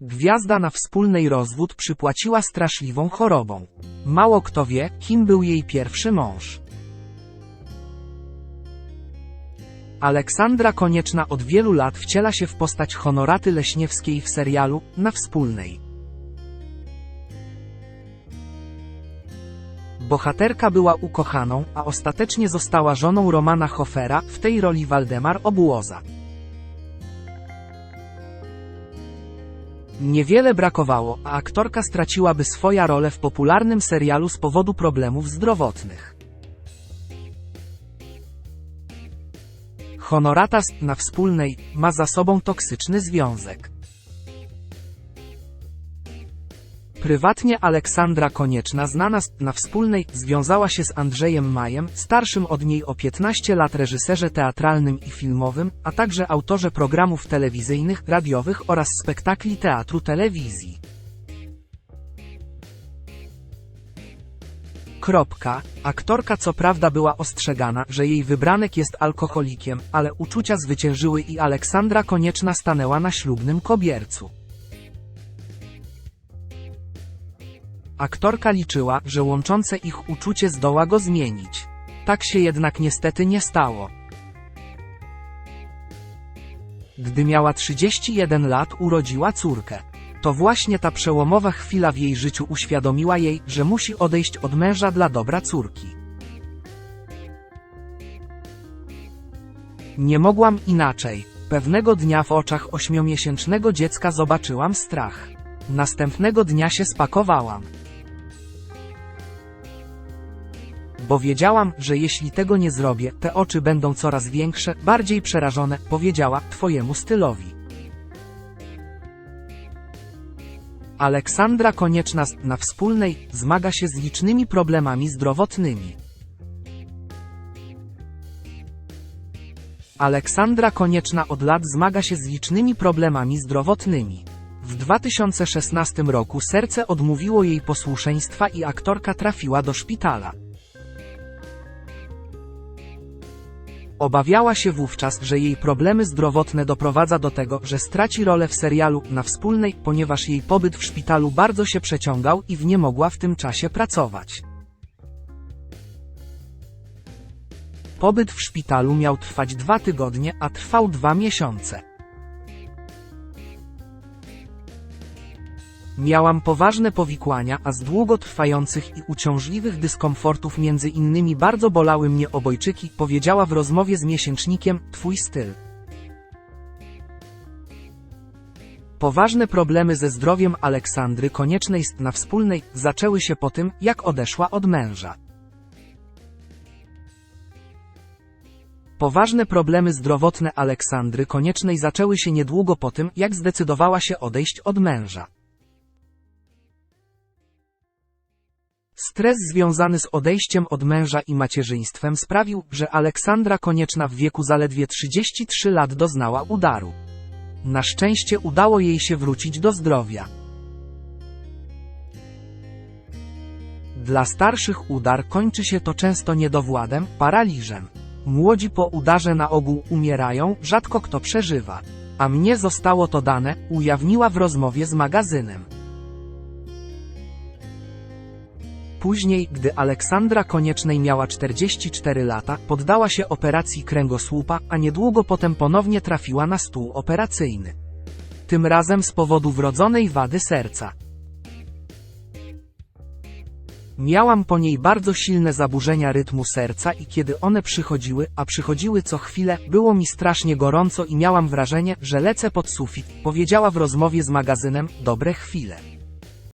Gwiazda na wspólnej rozwód przypłaciła straszliwą chorobą. Mało kto wie, kim był jej pierwszy mąż. Aleksandra Konieczna od wielu lat wciela się w postać Honoraty Leśniewskiej w serialu Na Wspólnej. Bohaterka była ukochaną, a ostatecznie została żoną Romana Hofera, w tej roli Waldemar Obłoza. Niewiele brakowało, a aktorka straciłaby swoją rolę w popularnym serialu z powodu problemów zdrowotnych. Honorata z- na wspólnej ma za sobą toksyczny związek. Prywatnie Aleksandra Konieczna, znana na wspólnej, związała się z Andrzejem Majem, starszym od niej o 15 lat reżyserze teatralnym i filmowym, a także autorze programów telewizyjnych, radiowych oraz spektakli teatru telewizji. Kropka. Aktorka co prawda była ostrzegana, że jej wybranek jest alkoholikiem, ale uczucia zwyciężyły i Aleksandra Konieczna stanęła na ślubnym kobiercu. Aktorka liczyła, że łączące ich uczucie zdoła go zmienić. Tak się jednak niestety nie stało. Gdy miała 31 lat, urodziła córkę. To właśnie ta przełomowa chwila w jej życiu uświadomiła jej, że musi odejść od męża dla dobra córki. Nie mogłam inaczej. Pewnego dnia w oczach ośmiomiesięcznego dziecka zobaczyłam strach. Następnego dnia się spakowałam. Bo wiedziałam, że jeśli tego nie zrobię, te oczy będą coraz większe, bardziej przerażone, powiedziała twojemu stylowi. Aleksandra Konieczna na wspólnej zmaga się z licznymi problemami zdrowotnymi. Aleksandra Konieczna od lat zmaga się z licznymi problemami zdrowotnymi. W 2016 roku serce odmówiło jej posłuszeństwa i aktorka trafiła do szpitala. Obawiała się wówczas, że jej problemy zdrowotne doprowadza do tego, że straci rolę w serialu na wspólnej, ponieważ jej pobyt w szpitalu bardzo się przeciągał i w nie mogła w tym czasie pracować. Pobyt w szpitalu miał trwać dwa tygodnie, a trwał dwa miesiące. Miałam poważne powikłania, a z długotrwających i uciążliwych dyskomfortów między innymi bardzo bolały mnie obojczyki, powiedziała w rozmowie z miesięcznikiem Twój styl. Poważne problemy ze zdrowiem Aleksandry Koniecznej na wspólnej zaczęły się po tym, jak odeszła od męża. Poważne problemy zdrowotne Aleksandry Koniecznej zaczęły się niedługo po tym, jak zdecydowała się odejść od męża. Stres związany z odejściem od męża i macierzyństwem sprawił, że Aleksandra Konieczna w wieku zaledwie 33 lat doznała udaru. Na szczęście udało jej się wrócić do zdrowia. Dla starszych udar kończy się to często niedowładem, paraliżem. Młodzi po udarze na ogół umierają, rzadko kto przeżywa. A mnie zostało to dane, ujawniła w rozmowie z magazynem. Później, gdy Aleksandra Koniecznej miała 44 lata, poddała się operacji kręgosłupa, a niedługo potem ponownie trafiła na stół operacyjny. Tym razem z powodu wrodzonej wady serca. Miałam po niej bardzo silne zaburzenia rytmu serca i kiedy one przychodziły, a przychodziły co chwilę, było mi strasznie gorąco i miałam wrażenie, że lecę pod sufit, powiedziała w rozmowie z magazynem Dobre chwile.